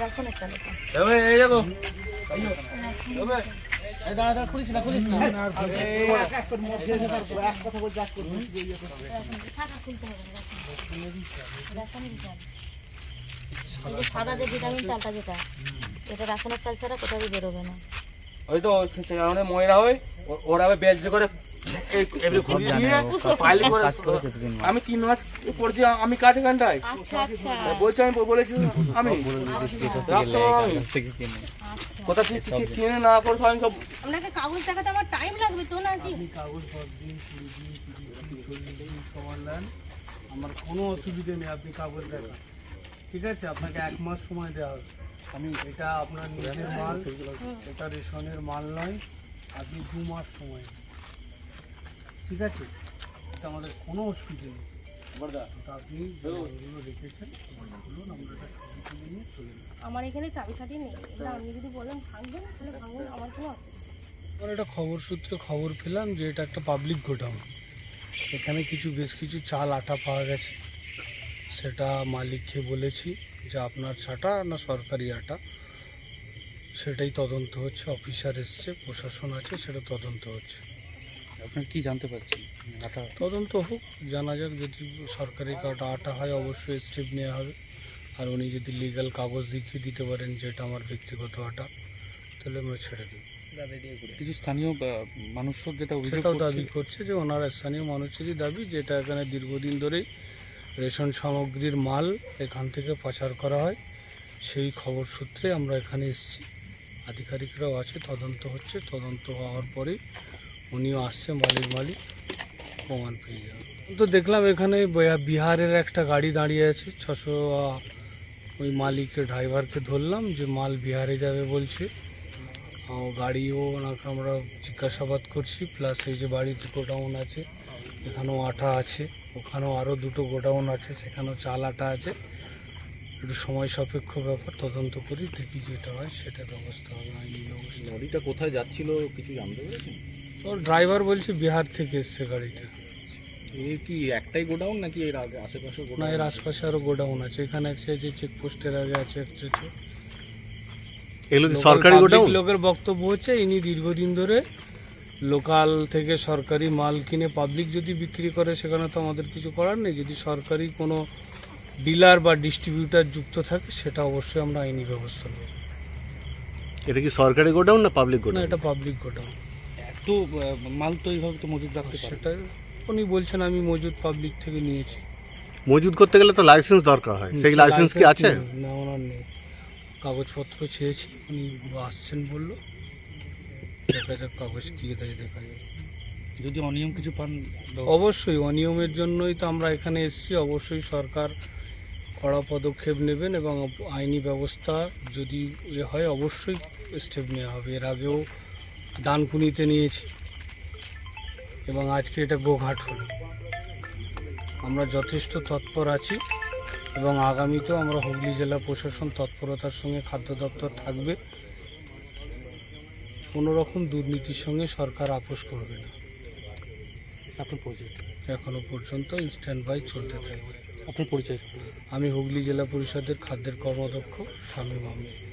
রাসনের চাল। এই যে সাদা যে চালটা যেটা এটা রাসনের চাল ছাড়া কোথাও বেরোবে না ওই তো ময়রা হয় ওরা আবার করে আমি তিন মাস পড়ছি আমি কাজ এখানটায়। আচ্ছা আচ্ছা। বলছি আমি বলেছি আমি। আচ্ছা। কোথা থেকে কিনে না করে সব আমি সব আপনাকে কাগজ দেখাতে আমার টাইম লাগবে তো কাগজ সব দিন নেন। আমার কোনো অসুবিধে নেই আপনি কাগজ দেখান। ঠিক আছে? আপনাকে এক মাস সময় দেওয়া হবে। আমি এটা আপনার নিজের মাল এটা রেশনের মাল নয় আপনি দু মাস সময়। ঠিক আছে? এটা আমাদের কোনো অসুবিধে নেই। ওটা আপনি যেগুলো রেখেছেন বলুন আমরা এটা নিয়ে চলে আমার এখানে চাবি খাটি নেই। এবার আপনি যদি বলেন ভাঙবেন তাহলে ভাঙবেন আমার কোনো অসুবিধা একটা খবর সূত্রে খবর পেলাম যে এটা একটা পাবলিক গোডাউন। এখানে কিছু বেশ কিছু চাল আটা পাওয়া গেছে। সেটা মালিককে বলেছি যে আপনার ছাটা না সরকারি আটা? সেটাই তদন্ত হচ্ছে অফিসার এসছে প্রশাসন আছে সেটা তদন্ত হচ্ছে। আপনার কি জানতে পারছেন? আটা তদন্ত হোক জানা যাক যদি সরকারি কাটা আটা হয় অবশ্যই স্টেপ নেওয়া হবে। আর উনি যদি লিগ্যাল কাগজ দেখিয়ে দিতে পারেন যে এটা আমার ব্যক্তিগত আটা তাহলে আমরা ছেড়ে দেবো। কিছু স্থানীয় আহ, মানুষ যেটা অভিযোগ সেটাও দাবি করছে যে ওনার স্থানীয় মানুষেরই দাবি যেটা এখানে দীর্ঘদিন ধরেই রেশন সামগ্রীর মাল এখান থেকে পাচার করা হয়। সেই খবর সূত্রে আমরা এখানে এসেছি। আধিকারিকরাও আছে তদন্ত হচ্ছে। তদন্ত হওয়ার পরেই উনিও আসছে, মালিক মালিক, প্রমাণ পেয়ে যাবে। তো দেখলাম এখানে বিহারের একটা গাড়ি দাঁড়িয়ে আছে, ছশো, ওই মালিকের ড্রাইভারকে ধরলাম যে মাল বিহারে যাবে বলছে। গাড়িও ওনাকে আমরা জিজ্ঞাসাবাদ করছি প্লাস এই যে বাড়িতে গোডাউন আছে, এখানেও আটা আছে, ওখানেও আরও দুটো গোডাউন আছে, সেখানেও চাল আটা আছে। একটু সময় সাপেক্ষ ব্যাপার, তদন্ত করি, দেখি যেটা হয় সেটা ব্যবস্থা হবে, আইনি ব্যবস্থা লরিটা কোথায় যাচ্ছিল, কিছু জানতে পেরেছেন? ওর ড্রাইভার বলছে বিহার থেকে এসছে গাড়িটা। এ কি একটাই গোডাউন নাকি এর আগে আশেপাশে না এর আশপাশে আরও গোডাউন আছে। এখানে একটা যে চেকপোস্টের আগে আছে একটা আছে। এগুলো সরকারি গোডাউন? লোকের বক্তব্য হচ্ছে ইনি দীর্ঘদিন ধরে লোকাল থেকে সরকারি মাল কিনে পাবলিক যদি বিক্রি করে সেখানে তো আমাদের কিছু করার নেই। যদি সরকারি কোনো ডিলার বা ডিস্ট্রিবিউটার যুক্ত থাকে সেটা অবশ্যই আমরা আইনি ব্যবস্থা নেব। এটা কি সরকারি গোডাউন না পাবলিক না গোডাউন? এটা পাবলিক গোডাউন। আহ, মাল তো এইভাবে তো মজুদ রাখতে সেটা উনি বলছেন আমি মজুদ পাবলিক থেকে নিয়েছি। মজুদ করতে গেলে তো লাইসেন্স দরকার হয়। সেই লাইসেন্স কি আছে? না ওনার নেই। কাগজপত্র চেয়েছি উনি আসছেন বলল। দেখা যাক কাগজ কি দেয় দেখা যদি অনিয়ম কিছু পান অবশ্যই অনিয়মের জন্যই তো আমরা এখানে এসেছি। অবশ্যই সরকার কড়া পদক্ষেপ নেবেন এবং আইনি ব্যবস্থা যদি এ হয় অবশ্যই স্টেপ নেওয়া হবে। এর আগেও ডানকুনিতে নিয়েছি এবং আজকে এটা গোঘাট হলো। আমরা যথেষ্ট তৎপর আছি এবং আগামীতেও আমরা হুগলি জেলা প্রশাসন তৎপরতার সঙ্গে খাদ্য দপ্তর থাকবে। কোনো রকম দুর্নীতির সঙ্গে সরকার আপোষ করবে না। আপনার পরিচয়? এখনও পর্যন্ত স্ট্যান্ড বাই চলতে থাকবে। আপনার পরিচয়? আমি হুগলি জেলা পরিষদের খাদ্যের কর্মাধ্যক্ষ শামীম আহমেদ।